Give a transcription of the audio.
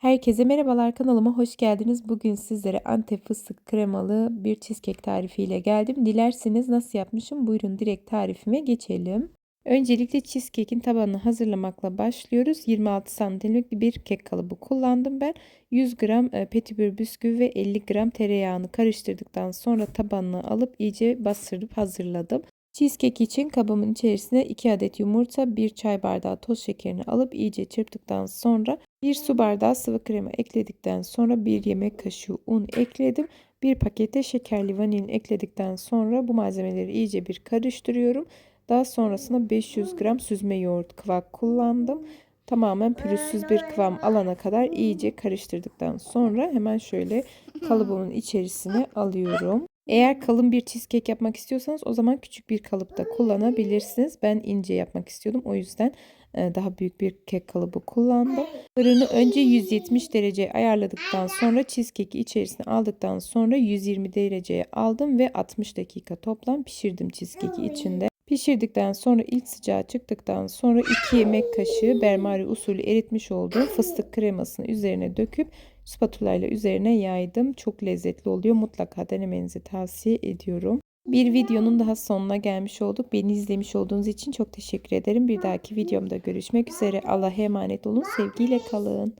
Herkese merhabalar kanalıma hoş geldiniz. Bugün sizlere Antep fıstık kremalı bir cheesecake tarifiyle geldim. Dilerseniz nasıl yapmışım buyurun direkt tarifime geçelim. Öncelikle cheesecake'in tabanını hazırlamakla başlıyoruz. 26 santimlik bir kek kalıbı kullandım ben. 100 gram e, petibür bisküvi ve 50 gram tereyağını karıştırdıktan sonra tabanını alıp iyice bastırıp hazırladım. Cheesecake için kabımın içerisine 2 adet yumurta, 1 çay bardağı toz şekerini alıp iyice çırptıktan sonra 1 su bardağı sıvı krema ekledikten sonra 1 yemek kaşığı un ekledim. 1 pakete şekerli vanilin ekledikten sonra bu malzemeleri iyice bir karıştırıyorum. Daha sonrasında 500 gram süzme yoğurt kıvak kullandım. Tamamen pürüzsüz bir kıvam alana kadar iyice karıştırdıktan sonra hemen şöyle kalıbımın içerisine alıyorum. Eğer kalın bir cheesecake yapmak istiyorsanız o zaman küçük bir kalıpta kullanabilirsiniz. Ben ince yapmak istiyordum. O yüzden daha büyük bir kek kalıbı kullandım. Fırını önce 170 derece ayarladıktan sonra cheesecake'i içerisine aldıktan sonra 120 dereceye aldım ve 60 dakika toplam pişirdim cheesecake'i içinde. Pişirdikten sonra ilk sıcağı çıktıktan sonra 2 yemek kaşığı bermari usulü eritmiş olduğum fıstık kremasını üzerine döküp spatula ile üzerine yaydım. Çok lezzetli oluyor. Mutlaka denemenizi tavsiye ediyorum. Bir videonun daha sonuna gelmiş olduk. Beni izlemiş olduğunuz için çok teşekkür ederim. Bir dahaki videomda görüşmek üzere. Allah'a emanet olun. Sevgiyle kalın.